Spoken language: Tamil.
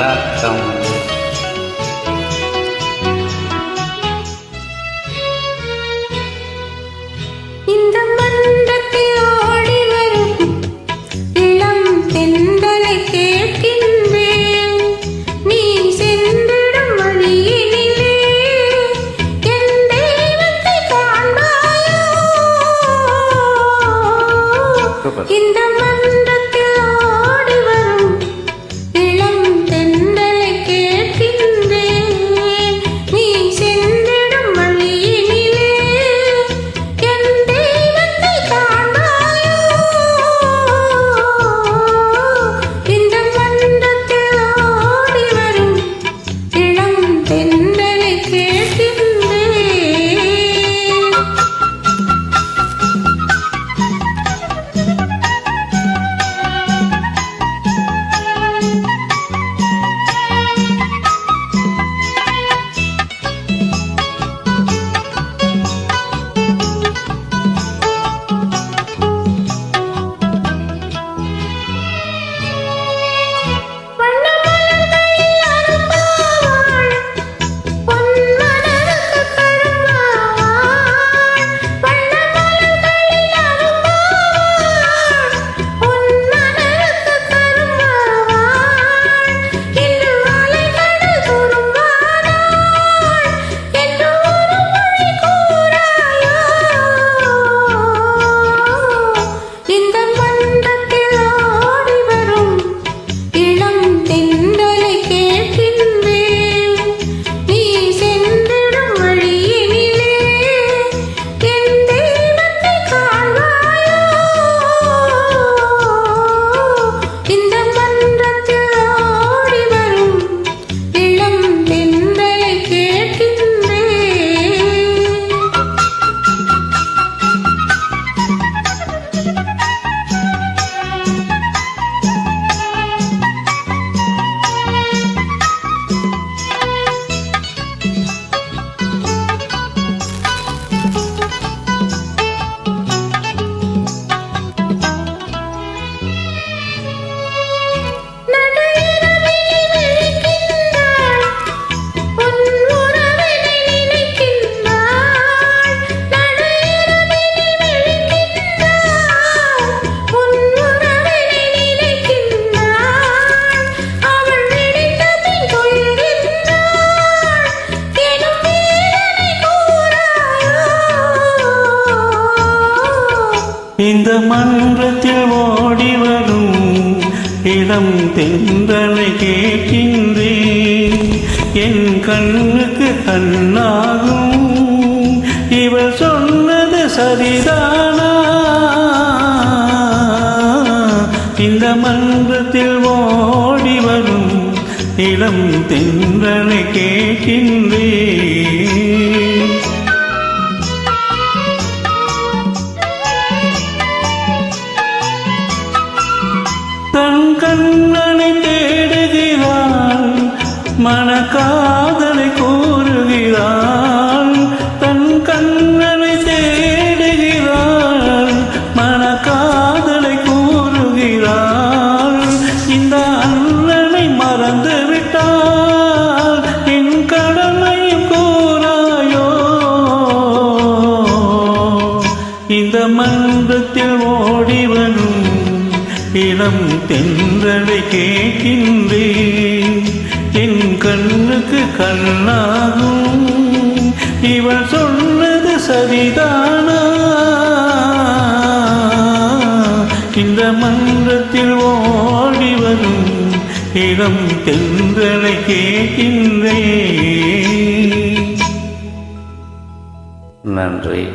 வணக்கம் இந்த மன்றத்தில் ஓடி வரும் இளம் தென்றலை கேட்கின்றேன். நீ சென்றிடும் வழியினிலே என் தெய்வத்தை காண்பாயோ? சூப்பர். இந்த இந்த மன்றத்தில் ஓடி வரும் இளம் தென்றலை கேட்கின்றேன். என் கண்ணுக்கு கண்ணாகும். இவள் சொன்னது சரிதானா? இந்த மன்றத்தில் ஓடி வரும் இளம் தென்றலை கேட்கின்றேன். மனக்காதலை கூறுகிறாள் தன் கண்ணனை தேடுகிறாள் மனக்காதலை கூறுகிறாள். இந்த அண்ணனை மறந்து விட்டால் என் கடமையும் கூறாயோ? இந்த மன்றத்தில் ஓடிவனும் இளம் தென்றலை கேட்கின்றேன். கண்ணுக்கு கண்ணாகும். இவள் சொன்னது சரிதானா? இந்த மன்றத்தில் ஓடி வரும் இளம் தென்றலை கேட்கின்றே நன்றி.